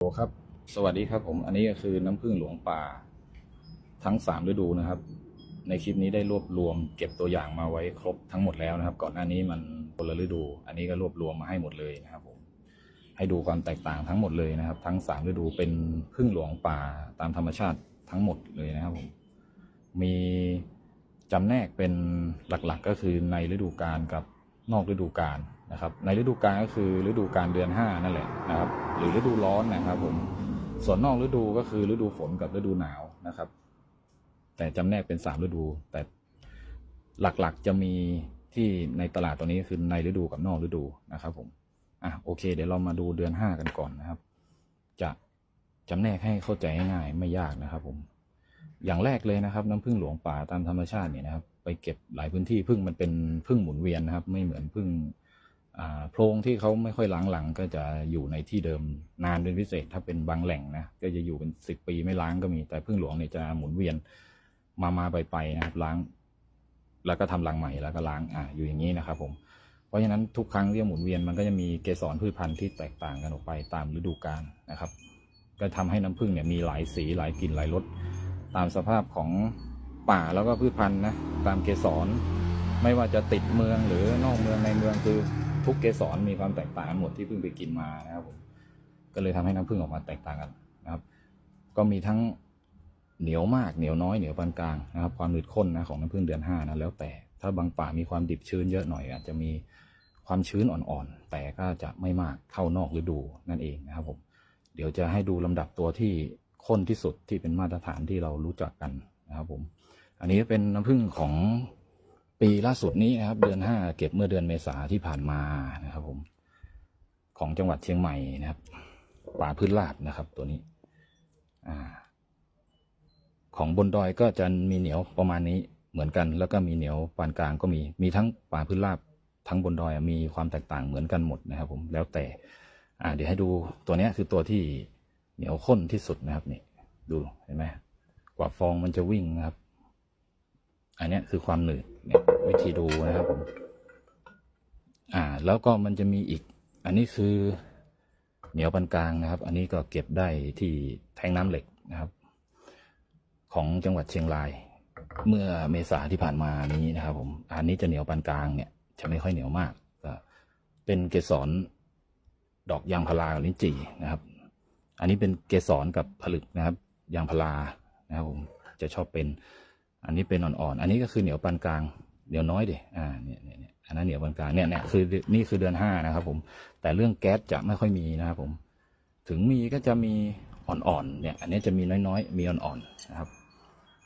โอครับ สวัสดีครับผม อันนี้ก็คือน้ำผึ้งหลวงป่า ทั้งสามฤดูนะครับ ในคลิปนี้ได้รวบรวม เก็บตัวอย่างมาไว้ครบทั้งหมดแล้วนะครับ ก่อนหน้านี้มันคนละฤดู อันนี้ก็รวบรวมมาให้หมดเลยนะครับผม ให้ดูความแตกต่างทั้งหมดเลยนะครับ ทั้งสามฤดูเป็นผึ้งหลวงป่าตามธรรมชาติทั้งหมดเลยนะครับผม มีจำแนกเป็นหลักๆก็คือในฤดูกาลกับนอกฤดูกาล นะครับ ในฤดูกาลก็คือฤดูกาลเดือนห้านั่นแหละนะครับ หรือฤดูร้อนนะครับผม ส่วนนอกฤดูก็คือฤดูฝนกับฤดูหนาวนะครับ แต่จำแนกเป็นสามฤดู แต่หลักๆจะมีที่ในตลาดตัวนี้คือในฤดูกับนอกฤดูนะครับ ผม อะโอเค เดี๋ยวเรามาดูเดือนห้ากันก่อนนะครับ จะจำแนกให้เข้าใจง่ายๆไม่ยากนะครับ ผม อย่างแรกเลยนะครับ น้ำผึ้งหลวงป่าตามธรรมชาติเนี่ยนะครับ ไปเก็บหลายพื้นที่ผึ้งมันเป็นผึ้งหมุนเวียนนะครับ ไม่เหมือนผึ้ง โพรงที่เขาไม่ค่อยล้างหลังก็จะอยู่ในที่เดิมนานเป็นพิเศษ ถ้าเป็นบางแหล่งนะก็จะอยู่เป็นสิบปีไม่ล้างก็มี แต่ผึ้งหลวงเนี่ยจะหมุนเวียนมามาไปไปนะครับล้าง แล้วก็ทำรังใหม่แล้วก็ล้างอ่าอยู่อย่างนี้นะครับผมเพราะฉะนั้นทุกครั้งที่หมุนเวียนมันก็จะมีเกสรพืชพันธุ์ที่แตกต่างกันออกไปตามฤดูกาลนะครับ ก็ทำให้น้ำผึ้งเนี่ยมีหลายสีหลายกลิ่นหลายรสตามสภาพของป่าแล้วก็พืชพันธุ์นะตามเกสรไม่ว่าจะติดเมืองหรือนอกเมืองในเมืองคือ ทุกเกสรมีความแตกต่างกันหมดที่เพิ่งไปกินมานะครับผมก็เลยทำให้น้ำผึ้งออกมาแตกต่างกันนะครับ ก็มีทั้งเหนียวมากเหนียวน้อยเหนียวปานกลางนะครับ ความหนืดข้นนะของน้ำผึ้งเดือนห้านะแล้วแต่ถ้าบางป่ามีความดิบชื้นเยอะหน่อย อาจจะมีความชื้นอ่อนๆแต่ก็จะไม่มากเท่านอกฤดูนั่นเองนะครับผมเดี๋ยวจะให้ดูลำดับตัวที่ข้นที่สุดที่เป็นมาตรฐานที่เรารู้จักกันนะครับผม อันนี้เป็นน้ำผึ้งของ ปีล่าสุดนี้นะครับ เดือนห้าเก็บเมื่อเดือนเมษาที่ผ่านมานะครับ ผม ของจังหวัดเชียงใหม่นะครับป่าพื้นราบนะครับ ตัวนี้ อ่า ของบนดอยก็จะมีเหนียวประมาณนี้เหมือนกัน แล้วก็มีเหนียวปานกลางก็มีมีทั้งป่าพื้นราบทั้งบนดอยมีความแตกต่างเหมือนกันหมดนะครับ ผมแล้วแต่ อ่า เดี๋ยวให้ดูตัวนี้คือตัวที่เหนียวข้นที่สุดนะครับนี่ดูเห็นไหมกว่าฟองมันจะวิ่งนะครับ อันนี้คือความหนืดเนี่ยวิธีดูนะครับผมอ่า แล้วก็มันจะมีอีก อันนี้คือเหนียวปานกลางนะครับ อันนี้ก็เก็บได้ที่แทงน้ำเหล็กนะครับ ของจังหวัดเชียงราย เมื่อเมษาที่ผ่านมานี้นะครับ ผม อันนี้จะเหนียวปานกลางเนี่ย จะไม่ค่อยเหนียวมากก็เป็นเกสรดอกยางพารากับลิ้นจี่นะครับ อันนี้เป็นเกสรกับผลึกนะครับ ยางพารานะครับผมจะชอบเป็น อันนี้เป็นอ่อนๆ อันนี้ก็คือเหนียวปานกลาง เหนียวน้อยดิอ่าเนี่ยเนี่ยเนี่ยอันนั้นเหนียวปานกลางเนี่ยเนี่ยคือนี่คือเดือนห้านะครับผม แต่เรื่องแก๊สจะไม่ค่อยมีนะครับผม ถึงมีก็จะมีอ่อนๆ เนี่ย อันนี้จะมีน้อยๆ มีอ่อนๆ นะครับ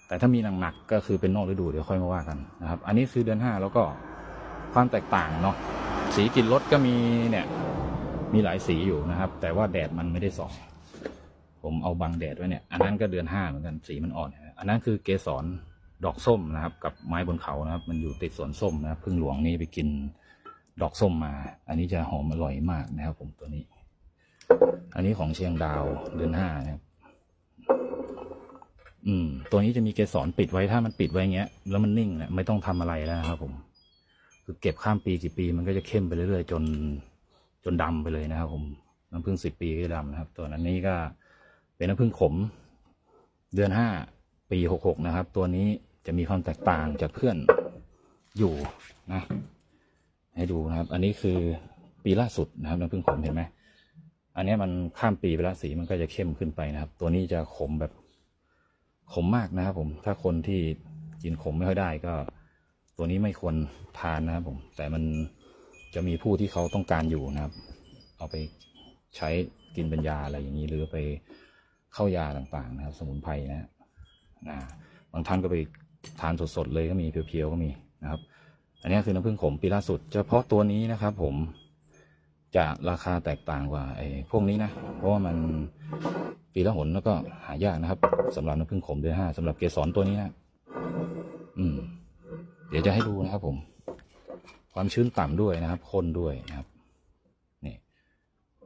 แต่ถ้ามีหนักๆ ก็คือเป็นนอกฤดูเดี๋ยวค่อยมาว่ากันนะครับ อันนี้คือเดือนห้าแล้วก็ความแตกต่างเนาะ สีกินรสก็มีเนี่ย มีหลายสีอยู่นะครับ แต่ว่าแดดมันไม่ได้ส่องผมเอาบังแดดไว้เนี่ย อันนั้นก็เดือนห้าเหมือนกัน สีมันอ่อน อันนั้นคือเกสร ดอกส้มนะครับ กับไม้บนเขานะครับ มันอยู่ติดสวนส้มนะครับพึ่งหลวงนี่ไปกินดอกส้มมา อันนี้จะหอมอร่อยมากนะครับ ผมตัวนี้ อันนี้ของเชียงดาวเดือนห้านะครับ อืม ตัวนี้จะมีเกสรปิดไว้ถ้ามันปิดไว้เงี้ย แล้วมันนิ่งนี่ยไม่ต้องทำอะไรแล้วนะครับ ผม คือเก็บข้ามปีกี่ปี มันก็จะเข้มไปเรื่อยๆจน จนดำไปเลยนะครับ ผมน้ำผึ้งสิบปีก็จะดำนะครับ ตัวนั้นนี้ก็เป็นน้ำผึ้งขม เดือนห้าปีหกหกนะครับ ตัวนี้ จะมีความแตกต่างจากเพื่อนอยู่นะ ให้ดูนะครับ อันนี้คือปีล่าสุดนะครับน้ำผึ้งขมเห็นไหมอันนี้มันข้ามปีไปแล้วสีมันก็จะเข้มขึ้นไปนะครับ ตัวนี้จะขมแบบขมมากนะครับ ผม ถ้าคนที่กินขมไม่ค่อยได้ก็ ตัวนี้ไม่ควรทานนะครับผม แต่มันจะมีผู้ที่เขาต้องการอยู่นะครับ เอาไปใช้กินเป็นยาอะไรอย่างนี้ หรือไปเข้ายาต่างๆ นะครับ สมุนไพรนะฮะนะบางท่านก็ไป ทานสดๆเลยก็มีเพียวๆก็มีนะครับ อันนี้คือน้ำผึ้งขมปีล่าสุด เฉพาะตัวนี้นะครับ ผมจะราคาแตกต่างกว่าไอ้พวกนี้นะ เพราะว่ามันปีละหนแล้วก็หายากนะครับสำหรับน้ำผึ้งขมเดือนห้าสำหรับเกสรตัวนี้นะอืม เดี๋ยวจะให้ดูนะครับ ผม ความชื้นต่ำด้วยนะครับข้นด้วยนะครับ นี่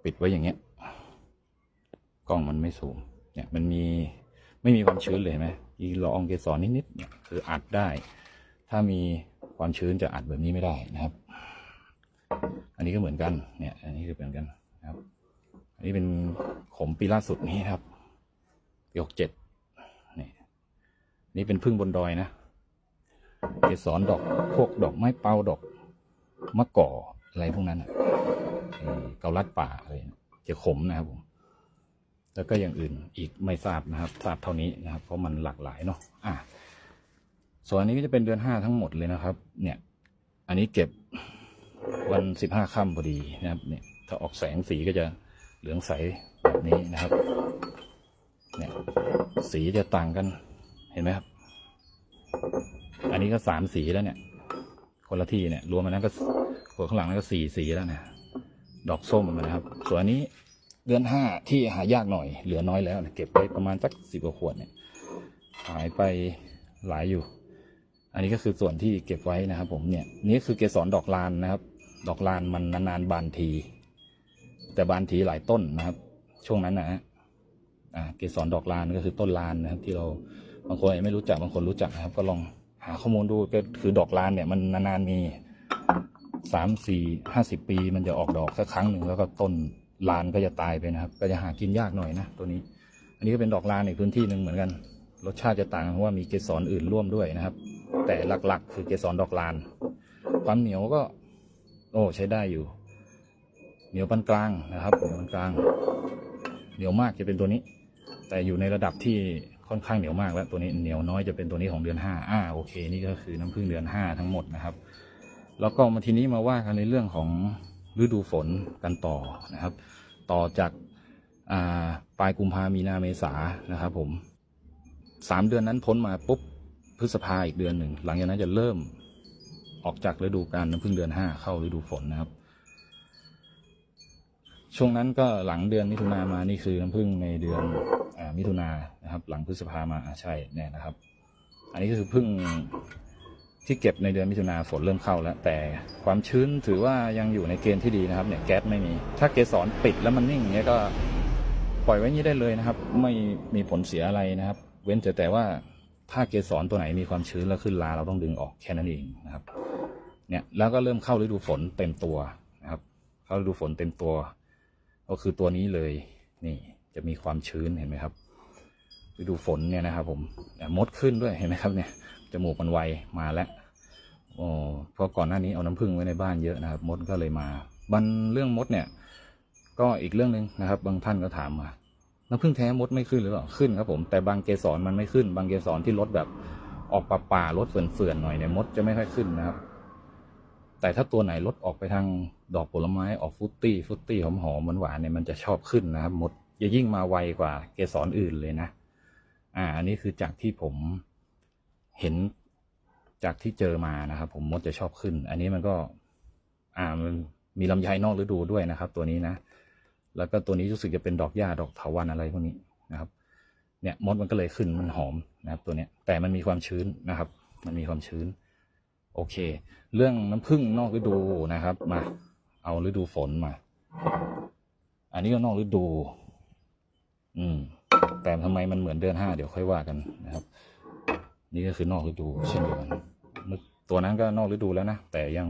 ปิดไว้อย่างเงี้ย กล้องมันไม่สูงเนี่ย มันมีไม่มีความชื้นเลยเห็นไหม อีละอองเกสรนิดๆเนี่ยคืออัดได้ ถ้ามีความชื้นจะอัดแบบนี้ไม่ได้นะครับ อันนี้ก็เหมือนกันเนี่ย อันนี้คือเหมือนกันนะครับ อันนี้เป็นขมปีล่าสุดนี้ครับปีหกเจ็ดนี่นี่เป็นพึ่งบนดอยนะเกสรดอกพวกดอกไม้เปาดอกมะก่ออะไรพวกนั้นอะเอ่อเกาลัดป่าอะไรเนี่ยจะขมนะครับผม แล้วก็อย่างอื่นอีกไม่ทราบนะครับ ทราบเท่านี้นะครับ เพราะมันหลากหลายเนาะอะส่วนอันนี้ก็จะเป็นเดือนห้าทั้งหมดเลยนะครับ เนี่ย อันนี้เก็บวันสิบห้าค่ำพอดีนะครับ เนี่ย ถ้าออกแสงสีก็จะเหลืองใสแบบนี้นะครับ เนี่ย สีจะต่างกัน เห็นไหมครับ อันนี้ก็สามสีแล้วเนี่ย คนละที่เนี่ย รวมมันนั้นก็หัวข้างหลังนั้นก็สี่สีแล้วเนี่ย ดอกส้มนะครับ ส่วนอันนี้ เดือนห้าที่หายากหน่อย เหลือน้อยแล้วเนี่ยเก็บไปประมาณสักสิบกว่าขวดเนี่ยหายไปหลายอยู่ อันนี้ก็คือส่วนที่เก็บไว้นะครับ ผมเนี่ยนี่คือเกสรดอกลานนะครับ ดอกลานมันนานๆบานที แต่บานทีหลายต้นนะครับ ช่วงนั้นนะฮะเกสรดอกลานก็คือต้นลานนะครับ ที่เราบางคนไม่รู้จักบางคนรู้จักนะครับ ก็ลองหาข้อมูลดูก็คือดอกลานเนี่ยมันนานๆมีสามสี่ห้าสิบปี มันจะออกดอกสักครั้งหนึ่งแล้วก็ต้น ลานก็จะตายไปนะครับ ก็จะหากินยากหน่อยนะตัวนี้ อันนี้ก็เป็นดอกลานอีกพื้นที่หนึ่งเหมือนกัน รสชาติจะต่างเพราะว่ามีเกสรอื่นร่วมด้วยนะครับ แต่หลักๆ คือเกสรดอกลาน ความเหนียวก็ โอ้ใช้ได้อยู่ เหนียวปานกลางนะครับเหนียวปานกลาง เหนียวมากจะเป็นตัวนี้ แต่อยู่ในระดับที่ค่อนข้างเหนียวมากแล้วตัวนี้เหนียวน้อยจะเป็นตัวนี้ของเดือนห้าอ่าโอเค นี่ก็คือน้ำผึ้งเดือนห้าทั้งหมดนะครับ แล้วก็มาทีนี้มาว่ากันในเรื่องของ ฤดูฝนกันต่อนะครับ ต่อจากาปลายกุมภามีนาเมษานะครับผมสามเดือนนั้นพ้นมาปุ๊บพฤษภาอีกเดือนหนึ่ง หลังจากนั้นจะเริ่มออกจากฤดูกาลน้ำผึ้งเดือนห้าเข้าฤดูฝนนะครับ ช่วงนั้นก็หลังเดือนมิถุนามานี่คือน้ำผึ้งในเดือนอมิถุนานะครับ หลังพฤษภามาอ่าใช่แน่นะครับ อันนี้ก็คือผึ้ง ที่เก็บในเดือนมิถุนาฝนเริ่มเข้าแล้ว แต่ความชื้นถือว่ายังอยู่ในเกณฑ์ที่ดีนะครับเนี่ยแก๊สไม่มี ถ้าเกสรปิดแล้วมันนิ่งอย่างเงี้ยก็ปล่อยไว้อย่างนี้ได้เลยนะครับ ไม่มีผลเสียอะไรนะครับ เว้นแต่แต่ว่าถ้าเกสรตัวไหนมีความชื้นแล้วขึ้นลาเราต้องดึงออกแค่นั้นเองนะครับเนี่ยแล้วก็เริ่มเข้าฤดูฝนเต็มตัวนะครับ เข้าฤดูฝนเต็มตัว ก็คือตัวนี้เลยนี่จะมีความชื้นเห็นไหมครับฤดูฝนเนี่ยนะครับ ผมมดขึ้นด้วยเห็นไหมครับเนี่ย จมูกมันไวมาแล้วโอ้เพราะก่อนหน้านี้เอาน้ำผึ้งไว้ในบ้านเยอะนะครับ มดก็เลยมาบันเรื่องมดเนี่ย ก็อีกเรื่องหนึ่งนะครับ บางท่านก็ถามมาน้ำผึ้งแท้มดไม่ขึ้นหรือเปล่าขึ้นครับผมแต่บางเกสรมันไม่ขึ้น บางเกสรที่ลดแบบออกป่าป่าลดเฟื่อนๆหน่อยเนี่ยมดจะไม่ค่อยขึ้นนะครับ แต่ถ้าตัวไหนลดออกไปทางดอกผลไม้ออกฟุตตี้ฟุตตี้หอมหอมๆหวานๆเนี่ยมันจะชอบขึ้นนะครับมดจะยิ่งมาไวกว่าเกสรอื่นเลยนะ อ่า อันนี้คือจากที่ผม เห็นจากที่เจอมานะครับ ผมมดจะชอบขึ้น อันนี้มันก็ อ่ามันมีลำไยนอกฤดูด้วยนะครับ ตัวนี้นะ แล้วก็ตัวนี้รู้สึกจะเป็นดอกหญ้าดอกเถาวัลย์อะไรพวกนี้นะครับ เนี่ยมดมันก็เลยขึ้นมันหอมนะครับ ตัวเนี้ย แต่มันมีความชื้นนะครับ มันมีความชื้น โอเค เรื่องน้ำผึ้งนอกฤดูนะครับ มา เอาฤดูฝนมา อันนี้ก็นอกฤดู อืม แต่ทำไมมันเหมือนเดือนห้าเดี๋ยวค่อยว่ากันนะครับ นี่ก็คือนอกฤดูเช่นเดียวกันตัวนั้นก็นอกฤดูแล้วนะ แต่ยัง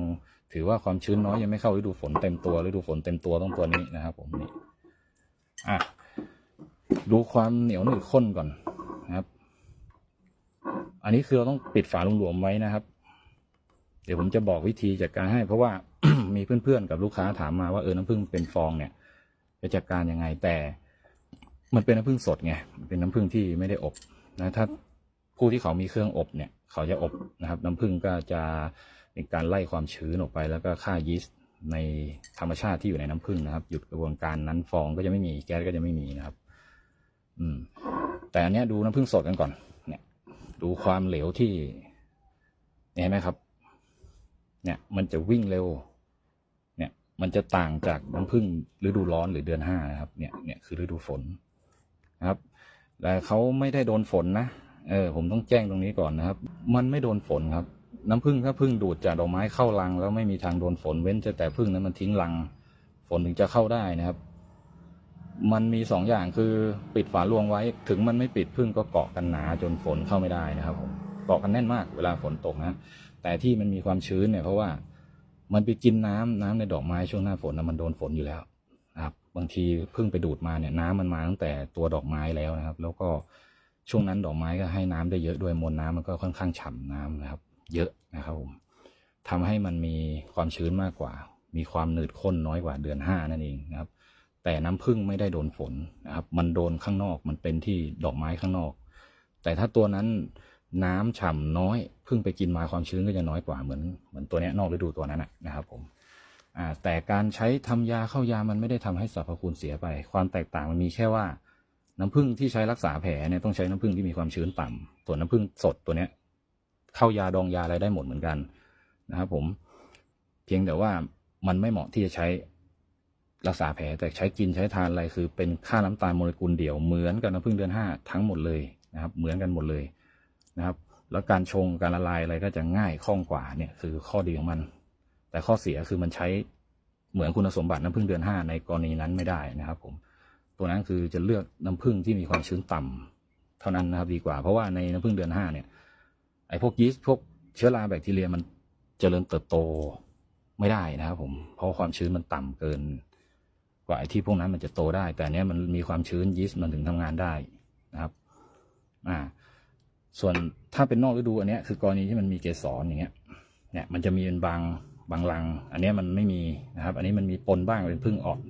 ถือว่าความชื้นน้อยยังไม่เข้าฤดูฝนเต็มตัวฤดูฝนเต็มตัวต้องตัวนี้นะครับผมนี่อะดูความเหนียวหนืดข้นก่อนนะครับ อันนี้คือเราต้องปิดฝาหลวมๆไว้นะครับ เดี๋ยวผมจะบอกวิธีจัดการให้ เพราะว่ามีเพื่อนๆกับลูกค้าถามมาว่าเออน้ำผึ้งเป็นฟองเนี่ยจะจัดการยังไงแต่ มันเป็นน้ำผึ้งสดไงเป็นน้ำผึ้งที่ไม่ได้อบนะถ้า ผู้ที่เขามีเครื่องอบเนี่ย เขาจะอบนะครับ น้ำผึ้งก็จะเป็นการไล่ความชื้นออกไป แล้วก็ฆ่ายีสต์ในธรรมชาติที่อยู่ในน้ำผึ้งนะครับ หยุดกระบวนการนั้นฟองก็จะไม่มีแก๊สก็จะไม่มีนะครับ อืม แต่อันเนี้ยดูน้ำผึ้งสดกันก่อน เนี่ย ดูความเหลวที่เห็นไหมครับ เนี่ย มันจะวิ่งเร็ว เนี่ย มันจะต่างจากน้ำผึ้งฤดูร้อนหรือเดือนห้านะครับ เนี่ย เนี่ยคือฤดูฝนนะครับ แต่เขาไม่ได้โดนฝนนะ เออผมต้องแจ้งตรงนี้ก่อนนะครับ มันไม่โดนฝนครับ น้ำผึ้งถ้าผึ้งดูดจากดอกไม้เข้ารัง แล้วไม่มีทางโดนฝนเว้นแต่แต่ผึ้งนั้นมันทิ้งรัง ฝนถึงจะเข้าได้นะครับ มันมีสองอย่างคือปิดฝาลวงไว้ ถึงมันไม่ปิดผึ้งก็เกาะกันหนาจนฝนเข้าไม่ได้นะครับผมเกาะกันแน่นมากเวลาฝนตกนะแต่ที่มันมีความชื้นเนี่ยเพราะว่ามันไปกินน้ำน้ำในดอกไม้ช่วงหน้าฝนนะมันโดนฝนอยู่แล้วนะครับ บางทีเพิ่งไปดูดมาเนี่ย น้ำมันมาตั้งแต่ตัวดอกไม้แล้วนะครับ แล้วก็ ช่วงนั้นดอกไม้ก็ให้น้ำได้เยอะด้วยมวลน้ำมันก็ค่อนข้างฉ่ำน้ำนะครับ เยอะนะครับผมทำให้มันมีความชื้นมากกว่า มีความหนืดข้นน้อยกว่าเดือนห้านั่นเองนะครับ แต่น้ำผึ้งไม่ได้โดนฝนนะครับ มันโดนข้างนอกมันเป็นที่ดอกไม้ข้างนอก แต่ถ้าตัวนั้นน้ำฉ่ำน้อยพิ่งไปกินมาความชื้นก็จะน้อยกว่าเหมือนเหมือนตัวนี้นอกฤดูตัวนั้นนะครับผมแต่การใช้ทำยาเข้ายามันไม่ได้ทำให้สรรพคุณเสียไป ความแตกต่างมันมีแค่ว่า น้ำผึ้งที่ใช้รักษาแผลเนี่ยต้องใช้น้ำผึ้งที่มีความชื้นต่ำส่วนน้ำผึ้งสดตัวเนี้ยเข้ายาดองยาอะไรได้หมดเหมือนกันนะครับผมเพียงแต่ว่ามันไม่เหมาะที่จะใช้รักษาแผลแต่ใช้กินใช้ทานอะไรคือ เป็นค่าน้ำตาลโมเลกุลเดี่ยวเหมือนกับน้ำผึ้งเดือนห้าทั้งหมดเลยนะครับ เหมือนกันหมดเลยนะครับ แล้วการชงการละลายอะไรก็จะง่ายคล่องกว่าเนี่ยคือข้อดีของมัน แต่ข้อเสียคือมันใช้เหมือนคุณสมบัติน้ำผึ้งเดือนห้าในกรณีนั้นไม่ได้นะครับ ผม ตัวนั้นคือจะเลือกน้ำผึ้งที่มีความชื้นต่ำเท่านั้นนะครับดีกว่า เพราะว่าในน้ำผึ้งเดือนห้าเนี่ยไอ้พวกยีสต์พวกเชื้อราแบคทีเรียมันเจริญเติบโตไม่ได้นะครับผมเพราะความชื้นมันต่ำเกิน กว่าไอ้ที่พวกนั้นมันจะโตได้ แต่เนี้ยมันมีความชื้นยีสต์มันถึงทำงานได้นะครับอ่าส่วนถ้าเป็นนอกฤดูอันเนี้ยคือกรณีที่มันมีเกสรอย่างเงี้ยเนี่ยมันจะมีเป็นบางบางรัง อันเนี้ยมันไม่มีนะครับ อันนี้มันมีปนบ้างเป็นพึ่งอ่อน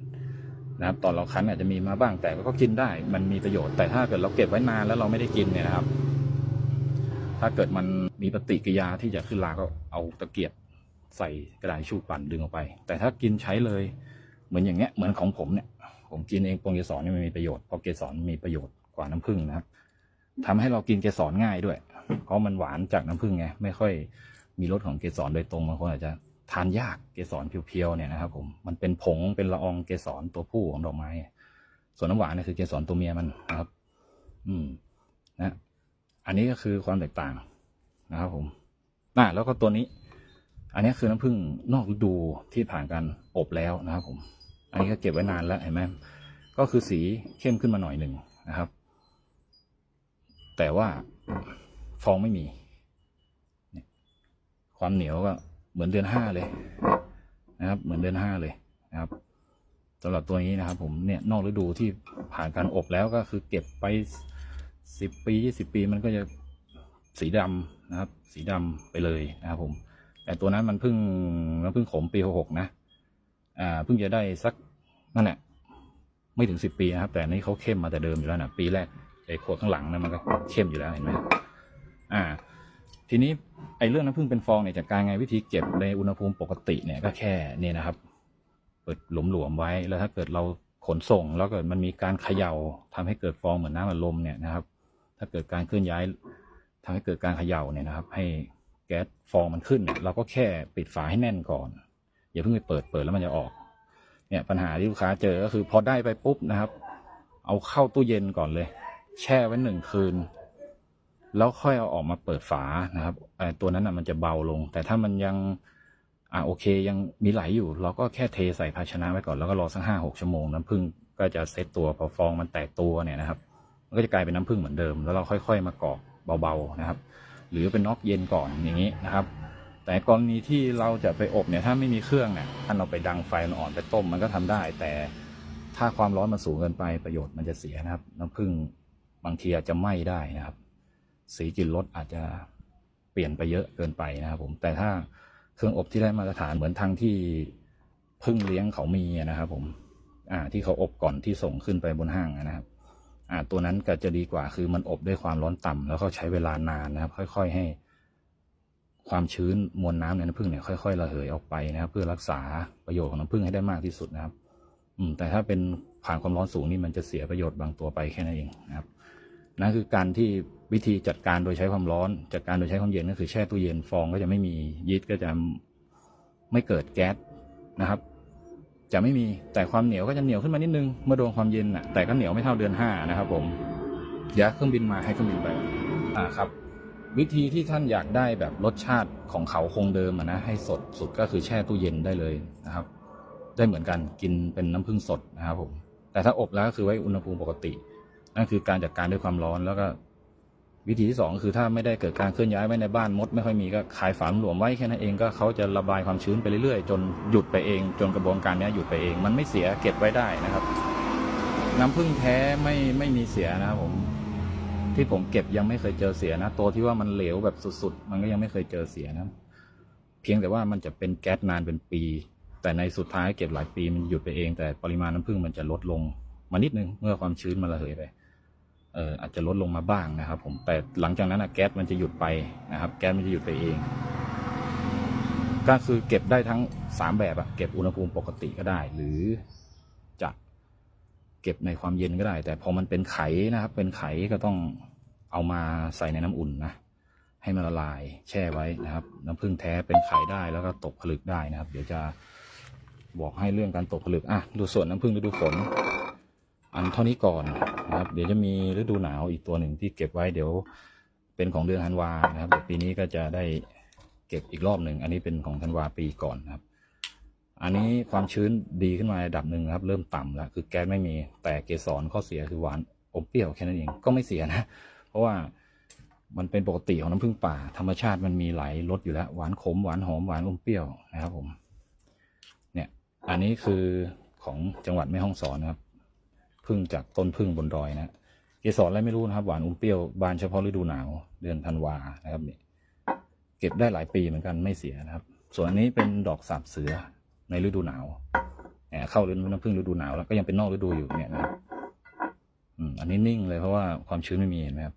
นะครับตอนเราคั้นอาจจะมีมาบ้างแต่ก็กินได้ มันมีประโยชน์แต่ถ้าเกิดเราเก็บไว้นานแล้วเราไม่ได้กินเนี่ยนะครับ ถ้าเกิดมันมีปฏิกิริยาที่จะขึ้นราก็เอาตะเกียบใส่กระดาษชูปั่นดึงออกไป แต่ถ้ากินใช้เลย เหมือนอย่างเงี้ยเหมือนของผมเนี่ย ผมกินเองปงเกสรเนี่ยมันมีประโยชน์เพราะเกสรมีประโยชน์กว่าน้ำผึ้งนะครับทำให้เรากินเกสรง่ายด้วย เพราะมันหวานจากน้ำผึ้งไงไม่ค่อยมีรสของเกสรโดยตรงบางคนอาจจะ ทานยากเกสรเพียวๆเนี่ยนะครับผมมันเป็นผงเป็นละอองเกสรตัวผู้ของดอกไม้ ส่วนน้ำหวานเนี่ยคือเกสรตัวเมียมันนะครับ อืมนะอันนี้ก็คือความแตกต่างนะครับ ผมน่าแล้วก็ตัวนี้ อันนี้คือน้ำผึ้งนอกฤดูที่ผ่านการอบแล้วนะครับ ผม อันนี้ก็เก็บไว้นานแล้วเห็นไหมก็คือสีเข้มขึ้นมาหน่อยหนึ่งนะครับ แต่ว่าฟองไม่มี ความเหนียวก็ เหมือนเดือนห้าเลยนะครับ เหมือนเดือนห้าเลยนะครับสำหรับตัวนี้นะครับ ผมเนี่ยนอกฤดูที่ผ่านการอบแล้วก็คือเก็บไปสิบปียี่สิบปีมันก็จะสีดำนะครับ สีดำไปเลยนะครับ ผม แต่ตัวนั้นมันเพิ่งมันเพิ่งขมปีหกหกนะ อ่าเพิ่งจะได้สักนั่นแหละไม่ถึงสิบปีนะครับ แต่อันนี้เขาเข้มมาแต่เดิมอยู่แล้วนะปีแรกไอ้ขวดข้างหลังนะมันก็เข้มอยู่แล้วเห็นไหมอ่า ทีนี้ไอ้เรื่องน้ำผึ้งเป็นฟองเนี่ยจากการไงวิธีเก็บในอุณหภูมิปกติเนี่ยก็แค่เนี่ยนะครับ เปิดหลวมๆไว้แล้วถ้าเกิดเราขนส่ง แล้วเกิดมันมีการเขย่าทำให้เกิดฟองเหมือนน้ำอัดลมเนี่ยนะครับ ถ้าเกิดการเคลื่อนย้ายทำให้เกิดการเขย่าเนี่ยนะครับ ให้แก๊สฟองมันขึ้นเนี่ยเราก็แค่ปิดฝาให้แน่นก่อนอย่าเพิ่งไปเปิดเปิดแล้วมันจะออก เนี่ยปัญหาที่ลูกค้าเจอก็คือพอได้ไปปุ๊บนะครับ เอาเข้าตู้เย็นก่อนเลย แช่ไว้หนึ่งคืน แล้วค่อยเอาออกมาเปิดฝานะครับตัวนั้นอะมันจะเบาลง แต่ถ้ามันยังอ่าโอเคยังมีไหลอยู่ เราก็แค่เทใส่ภาชนะไว้ก่อนแล้วก็รอสักห้าหกชั่วโมงน้ำผึ้งก็จะเซตตัวพอฟองมันแตกตัวเนี่ยนะครับ มันก็จะกลายเป็นน้ำผึ้งเหมือนเดิม แล้วเราค่อย ๆ มากรอกเบาๆนะครับ หรือเป็นน็อกเย็นก่อนอย่างนี้นะครับแต่กรณีที่เราจะไปอบเนี่ยถ้าไม่มีเครื่องเนี่ยถ้าเราไปดังไฟอ่อนๆไปต้มมันก็ทำได้ แต่ถ้าความร้อนมันสูงเกินไปประโยชน์มันจะเสียนะครับ น้ำผึ้งบางทีอาจจะไหม้ได้นะครับ สีกลิ่นรสอาจจะเปลี่ยนไปเยอะเกินไปนะครับผมแต่ถ้าเครื่องอบที่ได้มาตรฐานเหมือนทางที่พึ่งเลี้ยงเขามีนะครับ ผม อ่า ที่เขาอบก่อนที่ส่งขึ้นไปบนห้างนะครับ อ่า ตัวนั้นก็จะดีกว่าคือมันอบด้วยความร้อนต่ำแล้วก็ใช้เวลานานนะครับ ค่อย ๆ ให้ ความชื้นมวลน้ำในน้ำผึ้งเนี่ยค่อยๆระเหยออกไปนะครับ เพื่อรักษาประโยชน์ของน้ำผึ้งให้ได้มากที่สุดนะครับ อืม แต่ถ้าเป็นผ่านความร้อนสูงนี่มันจะเสียประโยชน์บางตัวไปแค่นั้นเองนะครับ นั่นคือการที่วิธีจัดการโดยใช้ความร้อน จัดการโดยใช้ความเย็นก็คือแช่ตู้เย็นฟองก็จะไม่มียีสต์ก็จะไม่เกิดแก๊สนะครับ จะไม่มีแต่ความเหนียวก็จะเหนียวขึ้นมานิดนึงเมื่อโดนความเย็นน่ะแต่ก็เหนียวไม่เท่าเดือนห้านะครับ ผมเดี๋ยเครื่องบินมาให้เครื่องบินไปอ่าครับ วิธีที่ท่านอยากได้แบบรสชาติของเขาคงเดิมอะนะให้สดสุดก็คือแช่ตู้เย็นได้เลยนะครับ ได้เหมือนกันกินเป็นน้ำผึ้งสดนะครับผมแต่ถ้าอบแล้วก็คือไว้อุณหภูมิปกติ นั่นคือการจัดการด้วยความร้อนแล้วก็ วิธีที่สองคือถ้าไม่ได้เกิดการเคลื่อนย้ายไว้ในบ้านมด ไม่ค่อยมีก็ขายฝาหลวมไว้แค่นั้นเองก็เขาจะระบายความชื้นไปเรื่อยๆ จนหยุดไปเอง จนกระบวนการนี้หยุดไปเอง มันไม่เสียเก็บไว้ได้นะครับ น้ำผึ้งแท้ไม่ไม่มีเสียนะครับผมที่ผมเก็บยังไม่เคยเจอเสียนะตัวที่ว่ามันเหลวแบบสุดๆ มันก็ยังไม่เคยเจอเสียนะ เพียงแต่ว่ามันจะเป็นแก๊สนานเป็นปี แต่ในสุดท้ายเก็บหลายปีมันหยุดไปเอง แต่ปริมาณน้ำผึ้งมันจะลดลงมานิดนึงเมื่อความชื้นมันระเหยไป เอออาจจะลดลงมาบ้างนะครับ ผมแต่หลังจากนั้นแก๊สมันจะหยุดไปนะครับ แก๊สมันจะหยุดไปเอง ก็คือเก็บได้ทั้งสามแบบอะเก็บอุณหภูมิปกติก็ได้ หรือจะเก็บในความเย็นก็ได้ แต่พอมันเป็นไขนะครับ เป็นไขก็ต้องเอามาใส่ในน้ำอุ่นนะให้มันละลายแช่ไว้นะครับ น้ำผึ้งแท้เป็นไข่ได้แล้วก็ตกผลึกได้นะครับ เดี๋ยวจะบอกให้เรื่องการตกผลึกอะดูส่วนน้ำผึ้งฤดูฝน อันเท่านี้ก่อนนะครับ เดี๋ยวจะมีฤดูหนาวอีกตัวหนึ่งที่เก็บไว้เดี๋ยวเป็นของเดือนธันวานะครับปีนี้ก็จะได้เก็บอีกรอบหนึ่งอันนี้เป็นของธันวาปีก่อนนะครับ อันนี้ความชื้นดีขึ้นมาระดับหนึ่งนะครับ เริ่มต่ำแล้วคือแก๊สไม่มีแต่เกสรข้อเสียคือหวานอมเปรี้ยวแค่นั้นเองก็ไม่เสียนะ เพราะว่ามันเป็นปกติของน้ำผึ้งป่า ธรรมชาติมันมีหลายรสอยู่แล้ว หวานขมหวานหอมหวานอมเปรี้ยวนะครับผม เนี่ย อันนี้คือของจังหวัดแม่ฮ่องสอนนะครับ พึ่งจากต้นพึ่งบนดอยนะเกสรอะไรไม่รู้นะครับ หวานอมเปรี้ยวบานเฉพาะฤดูหนาว เดือนธันวานะครับนี่เก็บได้หลายปีเหมือนกันไม่เสียนะครับ ส่วนอันนี้เป็นดอกสาบเสือในฤดูหนาวเนี่ยเข้าฤดูน้ำผึ้งฤดูหนาวแล้วก็ยังเป็นนอกฤดูอยู่เนี่ยนะครับอันนี้นิ่งเลยเพราะว่าความชื้นไม่มีเห็นไหมครับ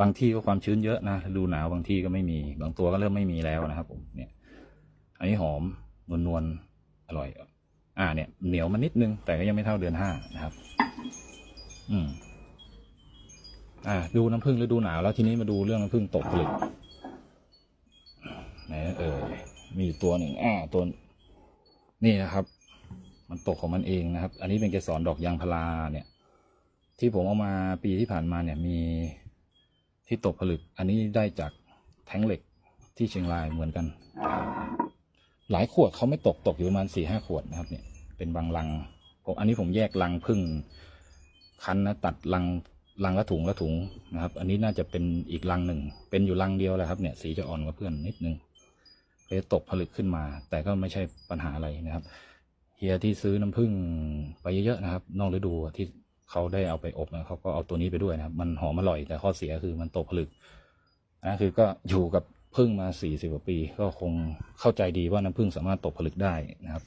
บางที่ก็ความชื้นเยอะนะฤดูหนาวบางที่ก็ไม่มี บางตัวก็เริ่มไม่มีแล้วนะครับ ผมเนี่ย อันนี้หอมนวลนวลๆอร่อย อ่าเนี่ยเหนียวมานิดนึง แต่ก็ยังไม่เท่าเดือนห้านะครับ อืม อ่า ดูน้ำผึ้งฤดูหนาวแล้วทีนี้มาดูเรื่องน้ำผึ้งตกผลึกไหนเออ มีตัวหนึ่งอ่าตัวนี่นะครับ มันตกของมันเองนะครับ อันนี้เป็นเกสรดอกยางพาราเนี่ย ที่ผมเอามาปีที่ผ่านมาเนี่ย มีที่ตกผลึก อันนี้ได้จากแท้งเหล็กที่เชียงรายเหมือนกัน หลายขวดเขาไม่ตกตกอยู่ประมาณสี่ห้าขวดนะครับ เนี่ย เป็นบางลังผมอันนี้ผมแยกลังพึ่งคันนะตัดลังลังละถุงละถุงนะครับ อันนี้น่าจะเป็นอีกลังหนึ่ง เป็นอยู่ลังเดียวแหละครับ เนี่ย สีจะอ่อนกว่าเพื่อนนิดนึงเลยตกผลึกขึ้นมา แต่ก็ไม่ใช่ปัญหาอะไรนะครับเฮียที่ซื้อน้ำผึ้งไปเยอะๆนะครับ นอกฤดูที่เขาได้เอาไปอบนะเขาก็เอาตัวนี้ไปด้วยนะครับ มันหอมอร่อยแต่ข้อเสียคือมันตกผลึกนะคือก็อยู่กับ ผึ้งมาสี่สิบกว่าปี ก็คงเข้าใจดีว่าน้ำผึ้งสามารถตกผลึกได้นะครับ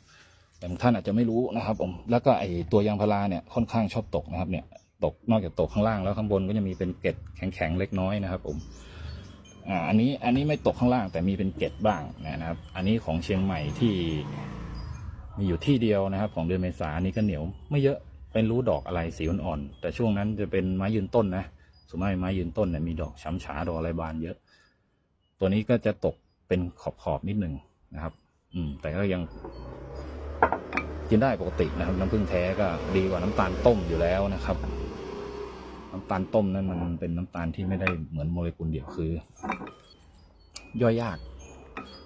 แต่บางท่านอาจจะไม่รู้นะครับผมแล้วก็ไอตัวยางพาราเนี่ยค่อนข้างชอบตกนะครับเนี่ยตกนอกจากตกข้างล่างแล้วข้างบนก็จะมีเป็นเกล็ดแข็งๆเล็กน้อยนะครับผมอ่าอันนี้อันนี้ไม่ตกข้างล่างแต่มีเป็นเกล็ดบ้างนะครับ อันนี้ของเชียงใหม่ที่มีอยู่ที่เดียวนะครับ ของเดือนเมษาอันนี้ก็เหนียว ไม่เยอะเป็นรู้ดอกอะไรสีอ่อนๆแต่ช่วงนั้นจะเป็นไม้ยืนต้นนะสมากไม้ยืนต้นเนี่ยมีดอกช้ำฉาดอกอะไรบานเยอะ ตัวนี้ก็จะตกเป็นขอบๆนิดหนึ่งนะครับ อืม แต่ก็ยังกินได้ปกตินะครับ น้ำผึ้งแท้ก็ดีกว่าน้ำตาลต้มอยู่แล้วนะครับ น้ำตาลต้มนั้นมันเป็นน้ำตาลที่ไม่ได้เหมือนโมเลกุลเดียวคือ ย่อยยาก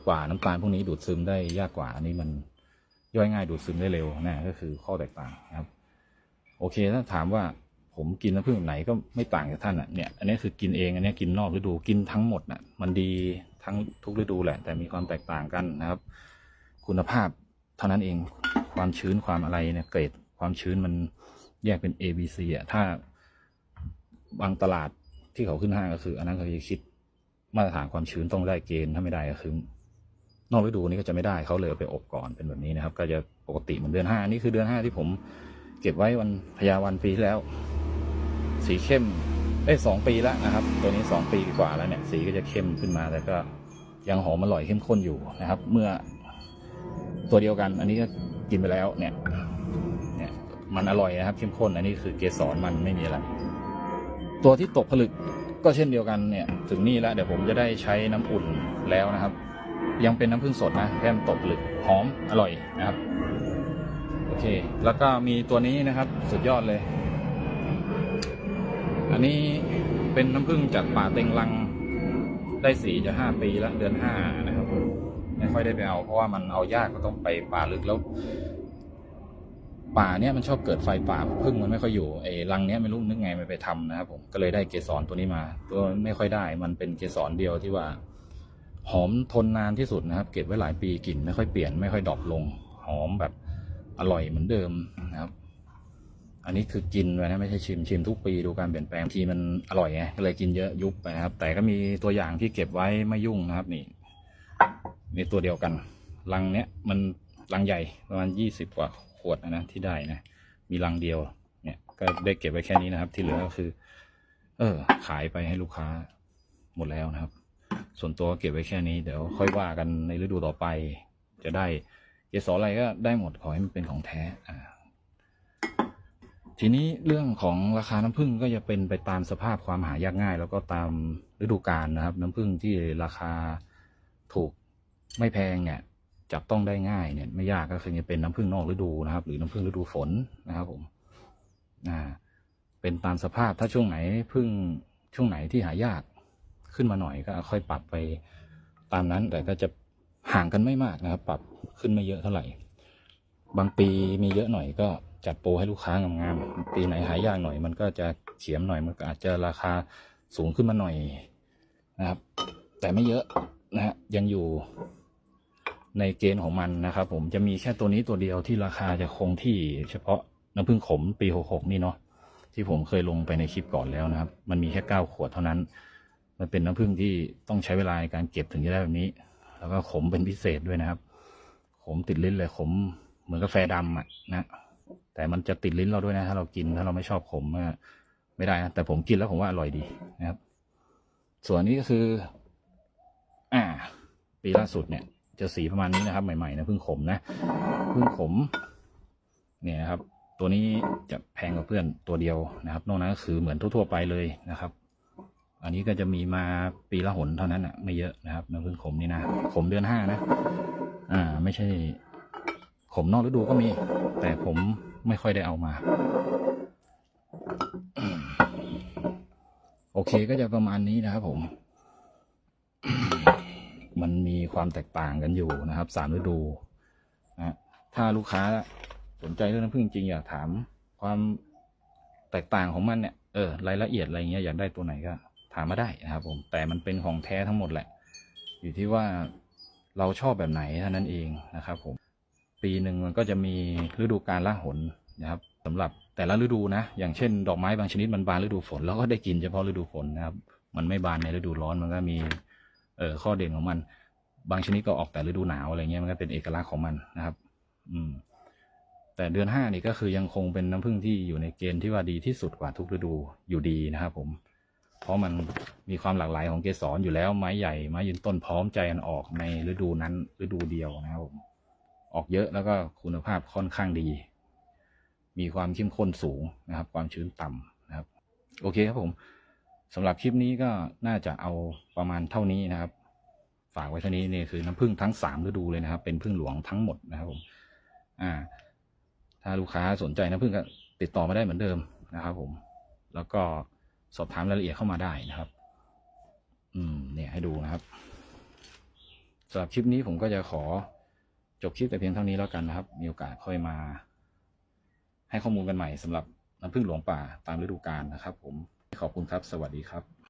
กว่าน้ำตาลพวกนี้ดูดซึมได้ยากกว่า อันนี้มันย่อยง่ายดูดซึมได้เร็วนะก็คือข้อแตกต่างนะครับ โอเคถ้าถามว่า ผมกินน้ำผึ้งไหนก็ไม่ต่างจากท่านอะเนี่ยอันนี้คือกินเองอันนี้กินนอกฤดูกินทั้งหมดน่ะมันดีทั้งทุกฤดูแหละ แต่มีความแตกต่างกันนะครับ คุณภาพเท่านั้นเองความชื้นความอะไรเนี่ยเกรดความชื้นมันแยกเป็น A B C อะถ้าบางตลาดที่เขาขึ้นห้างก็คือ อันนั้นเขาจะคิดมาตรฐานความชื้นต้องได้เกณฑ์ถ้าไม่ได้ก็คือนอกฤดูนี้ก็จะไม่ได้เขาเลยเอาไปอบก่อนเป็นแบบนี้นะครับ ก็จะปกติเหมือนเดือนห้านี่คือเดือนห้าที่ผมเก็บไว้วันพญาวันปีที่แล้ว สีเข้มเอ้ยสองปีแล้วนะครับ ตัวนี้สองปีกว่าแล้วเนี่ย สีก็จะเข้มขึ้นมาแต่ก็ยังหอมอร่อยเข้มข้นอยู่นะครับ เมื่อตัวเดียวกัน อันนี้ก็กินไปแล้วเนี่ย เนี่ยมันอร่อยนะครับ เข้มข้น อันนี้คือเกสรมันไม่มีอะไร ตัวที่ตกผลึกก็เช่นเดียวกันเนี่ย ถึงนี่แล้วเดี๋ยวผมจะได้ใช้น้ำอุ่นแล้วนะครับ ยังเป็นน้ำผึ้งสดนะแค่มตกผลึกหอมอร่อยนะครับ โอเค แล้วก็มีตัวนี้นะครับ สุดยอดเลย อันนี้เป็นน้ำผึ้งจากป่าเต็งลัง ได้สีจะห้าปีแล้วเดือนห้านะครับ ไม่ค่อยได้ไปเอา เพราะว่ามันเอายากก็ต้องไปป่าลึกแล้ว ป่าเนี้ยมันชอบเกิดไฟป่าพึ่งมันไม่ค่อยอยู่ไอ้รังเนี้ยไม่รู้นึกไงมันไปทำนะครับผมก็เลยได้เกสรตัวนี้มา ตัวไม่ค่อยได้มันเป็นเกสรเดียวที่ว่า หอมทนนานที่สุดนะครับ เก็บไว้หลายปีกลิ่นไม่ค่อยเปลี่ยนไม่ค่อยดรอปลง หอมแบบอร่อยเหมือนเดิมนะครับ อันนี้คือกินไปนะไม่ใช่ชิมชิมทุกปีดูการเปลี่ยนแปลงทีมันอร่อยไงก็เลยกินเยอะยุบไปนะครับ แต่ก็มีตัวอย่างที่เก็บไว้ไม่ยุ่งนะครับนี่นี่ตัวเดียวกันลังเนี้ยมันลังใหญ่ประมาณยี่สิบกว่าขวดนะที่ได้นะ มีลังเดียว เนี่ย ก็ได้เก็บไว้แค่นี้นะครับ ที่เหลือก็คือ เออ ขายไปให้ลูกค้าหมดแล้วนะครับ ส่วนตัวเก็บไว้แค่นี้เดี๋ยวค่อยว่ากันในฤดูต่อไป จะได้เกสรอะไรก็ได้หมดขอให้มันเป็นของแท้อ่า ทีนี้เรื่องของราคาน้ำผึ้งก็จะเป็นไปตามสภาพความหายากง่าย แล้วก็ตามฤดูกาลนะครับ น้ำผึ้งที่ราคาถูกไม่แพงเนี่ยจับต้องได้ง่ายเนี่ยไม่ยากก็คือจะเป็นน้ำผึ้งนอกฤดูนะครับ หรือน้ำผึ้งฤดูฝนนะครับผมอ่าเป็นตามสภาพถ้าช่วงไหนพึ่งช่วงไหนที่หายากขึ้นมาหน่อยก็ค่อยปรับไปตามนั้นแต่ก็จะห่างกันไม่มากนะครับ ปรับขึ้นไม่เยอะเท่าไหร่ บางปีมีเยอะหน่อยก็ จัดโปรให้ลูกค้างามๆปีไหนหายากหน่อย มันก็จะเฉียมหน่อยมันก็อาจจะราคาสูงขึ้นมาหน่อยนะครับ แต่ไม่เยอะนะฮะยังอยู่ในเกณฑ์ของมันนะครับ ผมจะมีแค่ตัวนี้ตัวเดียวที่ราคาจะคงที่เฉพาะน้ำผึ้งขมปีหกหกนี่เนาะที่ผมเคยลงไปในคลิปก่อนแล้วนะครับ มันมีแค่เก้าขวดเท่านั้น มันเป็นน้ำผึ้งที่ต้องใช้เวลาในการเก็บถึงจะได้แบบนี้ แล้วก็ขมเป็นพิเศษด้วยนะครับ ขมติดลิ้นเลยขมเหมือนกาแฟดำอะนะ แต่มันจะติดลิ้นเราด้วยนะ ถ้าเรากินถ้าเราไม่ชอบขมไม่ได้นะแต่ผมกินแล้วผมว่าอร่อยดีนะครับ ส่วนนี้ก็คือ อ่า ปีล่าสุดเนี่ย จะสีประมาณนี้นะครับ ใหม่ๆนะเพิ่งขมนะเพิ่งขม เนี่ยครับ ตัวนี้จะแพงกว่าเพื่อนตัวเดียวนะครับ นอกนั้นก็คือเหมือนทั่วๆไปเลยนะครับอันนี้ก็จะมีมาปีละหนเท่านั้นอะ ไม่เยอะนะครับน้ำผึ้งขมนี่นะขมเดือนห้านะ อ่า ไม่ใช่ ขมนอกฤดูก็มี แต่ผมไม่ค่อยได้เอามา โอเคก็จะประมาณนี้นะครับผม มันมีความแตกต่างกันอยู่นะครับสามฤดูนะถ้าลูกค้าสนใจเรื่องน้ำผึ้งจริงอยากถามความแตกต่างของมันเนี่ยเออรายละเอียดอะไรเงี้ยอยากได้ตัวไหนก็ ถามมาได้นะครับผมแต่มันเป็นของแท้ทั้งหมดแหละ อยู่ที่ว่าเราชอบแบบไหนเท่านั้นเองนะครับผม ปีหนึ่งมันก็จะมีฤดูกาลละหนนะครับสำหรับแต่ละฤดูนะ อย่างเช่น ดอกไม้บางชนิดมันบานฤดูฝนเราก็ได้กินเฉพาะฤดูฝนนะครับ มันไม่บานในฤดูร้อนมันก็มีเออข้อเด่นของมัน บางชนิดก็ออกแต่ฤดูหนาวอะไรเงี้ยมันก็เป็นเอกลักษณ์ของมันนะครับ อืม แต่เดือนห้านี่ก็คือยังคงเป็นน้ำผึ้งที่อยู่ในเกณฑ์ที่ว่าดีที่สุดกว่าทุกฤดูอยู่ดีนะครับผมเพราะมันมีความหลากหลายของเกสรอยู่แล้วไม้ใหญ่ไม้ยืนต้นพร้อมใจกันออกในฤดูนั้นฤดูเดียวนะครับผม ออกเยอะแล้วก็คุณภาพค่อนข้างดี มีความเข้มข้นสูงนะครับ ความชื้นต่ำนะครับ โอเคครับผมสำหรับคลิปนี้ก็น่าจะเอาประมาณเท่านี้นะครับ ฝากไว้เท่านี้นี่คือน้ำผึ้งทั้งสามฤดูเลยนะครับ เป็นผึ้งหลวงทั้งหมดนะครับผมอ่า ถ้าลูกค้าสนใจน้ำผึ้งก็ติดต่อมาได้เหมือนเดิมนะครับ ผม แล้วก็สอบถามรายละเอียดเข้ามาได้นะครับ อืม เนี่ยให้ดูนะครับสำหรับคลิปนี้ผมก็จะขอ จบคลิปแต่เพียงเท่านี้แล้วกันนะครับ มีโอกาสค่อยมา ให้ข้อมูลกันใหม่สำหรับน้ำผึ้งหลวงป่าตามฤดูกาลนะครับ ผมขอบคุณครับ สวัสดีครับ